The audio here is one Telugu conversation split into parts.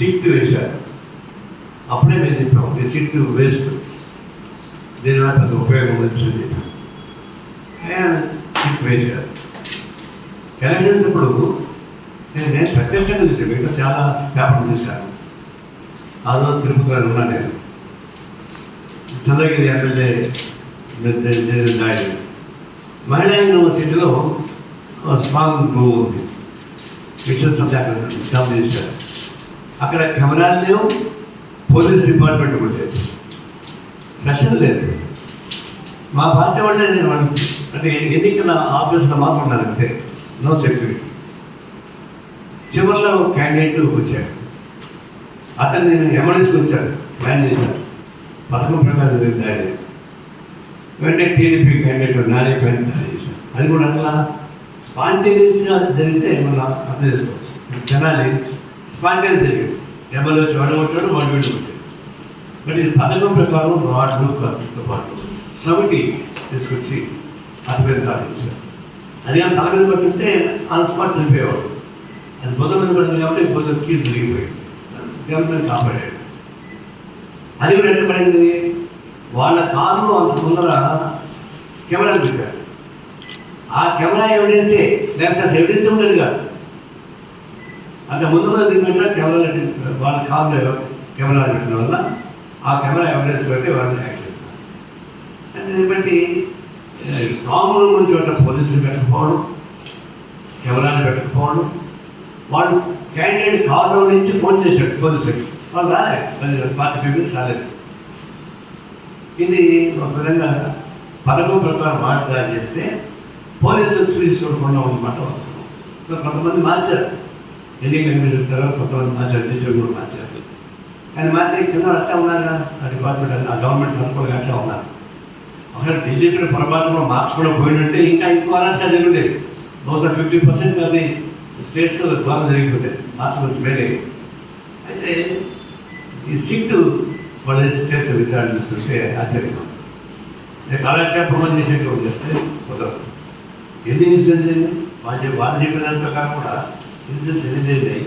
సీట్ వేశారు. అప్పుడే మేము చెప్పాం ఈ సీట్ వేస్ట్. దీనివల్ల పెద్ద ఉపయోగం వచ్చింది సీట్ వేశారు. ఎలక్షన్స్ ఇప్పుడు నేను నేను ప్రత్యక్షంగా చూసాను ఇంకా చాలా పేపర్లు చూశాను. ఆ రోజు తిరుపతిలో ఉన్నా నేను. చంద్రగిరి ఎమ్మెల్యే నాయుడు మహిళా యూనివర్సిటీలో స్ట్రాంగ్ మూవ్ ఉంది. మిషన్ సబ్జెక్ట్ చేశారు అక్కడ కెమెరాలు లేవు పోలీస్ డిపార్ట్మెంట్ కూడా లేదు సెషన్ లేదు. మా పార్టీ వాళ్ళే నేను అంటే ఎన్నికల ఆఫీసులో మాత్రం ఉన్నారంటే నో సెక్యూరిటీ. చివరిలో క్యాండిడేట్ వచ్చాడు. అతను నేను ఎమర్జెన్సీ వచ్చాడు. ప్లాన్ చేశాను పథకం ప్రకారం వెళ్ళాడు వెంటనే టీడీపీ క్యాండిడేట్ నానే పైన చేశాను అది కూడా అట్లా స్పాంటేనియస్గా జరిగితే మనం అర్థం చేసుకోవచ్చు. జనాలి స్పాంటేనియస్ జరిగింది ఎమ్మెల్యే వచ్చి వాడు కొట్టాడు వీడు బట్ ఇది పథకం ప్రకారం రాడ్లు కత్తితో పాటు సమిటి తీసుకొచ్చి అతని సాధించారు అది ఆ తల మీద పట్టుంటే ఆన్ స్పాట్ చనిపోయేవాడు. అది భుజం మీద పడింది కాబట్టి భుజం కీలు తిరిగిపోయింది దేవుని కాపాడాడు. అది కూడా ఎట్లా పడింది? వాళ్ళ కారులో అంత ముందర కెమెరా పెట్టారు. ఆ కెమెరా ఎవిడెన్సే లేకపోతే అసలు ఎవిడెన్స్ ఉండేది కాదు. అంత ముందులో కెమెరాలు కెమెరా వాళ్ళ కారులో కెమెరా పెట్టిన వల్ల ఆ కెమెరా ఎవరేజ్ బట్టి వాళ్ళని యాక్ట్ చేస్తారు. అంటే దీన్ని బట్టి స్ట్రాంగ్ రూమ్ నుంచి ఒక పోలీసులు పెట్టకపోవడం కెమెరాలు పెట్టకపోవడం వాళ్ళు క్యాండిడేట్ కాల్లో నుంచి ఫోన్ చేశాడు పోలీసులకి. వాళ్ళు రాలేదు ఫార్టీ ఫైవ్ మినిట్స్ రాలేదు. ఇది ఒక విధంగా పథకం ప్రకారం మాట్లాడి చేస్తే పోలీసులు చూసి చూడకుండా ఉన్నమాట వస్తున్నాం సో కొంతమంది మార్చారు. ఎన్నికల మీద చెప్తారో కొంతమంది మార్చారు టీచర్ కూడా మార్చారు. కానీ మార్చే కింద అట్లా ఉన్నారు కదా ఆ డిపార్ట్మెంట్ ఆ గవర్నమెంట్ అనుకోగా అట్లా ఉన్నారు. ఒకవేళ బీజేపీ పొరపాటులో మార్క్స్ కూడా పోయినట్టే ఇంకా ఎక్కువ అరాచకాలు జరుగుతాయి బహుశా ఫిఫ్టీ పర్సెంట్ అది స్టేట్స్ ద్వారా జరిగిపోతే మార్క్స్ వచ్చి మేలే. అయితే ఈ సీటు వాళ్ళు స్టేట్స్ విచారణ చూస్తుంటే ఆశ్చర్యం కాలక్షేపం చేసేటువంటి చెప్తే కుదరదు. ఎన్ని ఇన్సిడెంట్స్ వాళ్ళు వాళ్ళు చెప్పిన దాని ప్రకారం కూడా ఇన్సిడెంట్స్ ఎన్ని జరిగాయి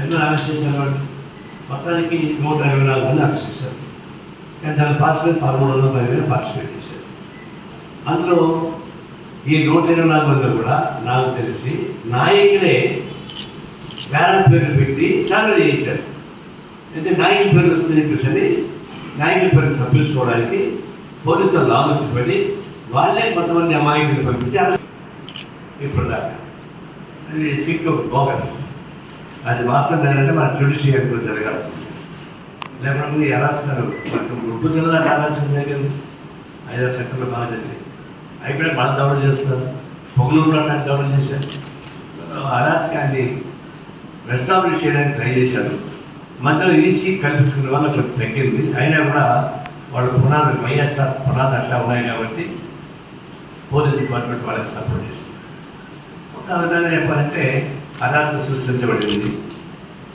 ఎంత అరెస్ట్ చేశారు వాళ్ళు. మొత్తానికి నూట ఇరవై నాలుగు మంది అరెస్ట్ చేశారు. కానీ దాని పార్టిసిపేట్ పదమూడు వందల పది వేలు పార్టిసిపేట్ చేశారు. అందులో ఈ నూట ఇరవై నాలుగు మంది కూడా నాకు తెలిసి నాయకులే వేల పేర్లు పెట్టి సర్వే చేయించారు. అయితే నాయకుల పేర్లు వస్తుంది చెప్పేసి నాయకుల పేరు తప్పించుకోవడానికి పోలీసులు ఆలోచించబడి వాళ్ళే కొంతమంది అమాయకులు పంపించారు ఇప్పుడు దాకా అది సిక్ బోగస్ అది వాస్తవం ఏంటంటే మన జ్యుడిషియల్ కూడా జరగాల్సింది లేకపోతే ఎలా వస్తున్నారు ఉప్పు జిల్లా ఆలోచన జరిగింది ఐదో సెక్టర్లు బాగా జరిగింది. అయిపోయి మళ్ళీ దౌడు చేస్తారు పొగలూరులో అట్లాంటి దౌడు చేశారు. అరాచకాన్ని రెస్టాబ్లిష్ చేయడానికి ట్రై చేశారు. మధ్యలో ఈసీ కల్పించుకున్న వల్ల కొంచెం తగ్గింది అయినా కూడా వాళ్ళు పునాది వైఎస్ఆర్ పునాది అట్లా ఉన్నాయి కాబట్టి పోలీస్ డిపార్ట్మెంట్ వాళ్ళకి సపోర్ట్ చేసింది ఒక చెప్పాలంటే అరాచకం సృష్టించబడింది.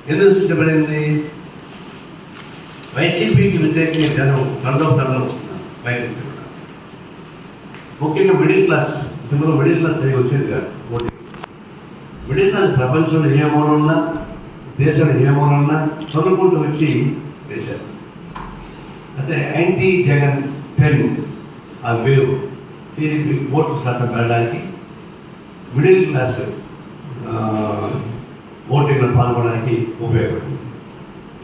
ఎందుకు సృష్టించబడింది? వైసీపీకి వ్యతిరేకంగా జనం తండ్రి వస్తున్నారు బయట ముఖ్యంగా మిడిల్ క్లాస్ ఇందులో మిడిల్ క్లాస్ సరిగ్గా వచ్చేది కాదు ఓటింగ్. మిడిల్ క్లాస్ ప్రపంచంలో ఏ మూలన్నా దేశంలో ఏ మూలన్నా చదువుకుంటూ వచ్చి వేశారు. అంటే యాంటీ జగన్ టెన్ ఆ వేవ్. దీనికి ఓటు శాతం పెరగడానికి మిడిల్ క్లాస్ ఓటింగ్లో పాల్గొనడానికి ఉపయోగపడుతుంది.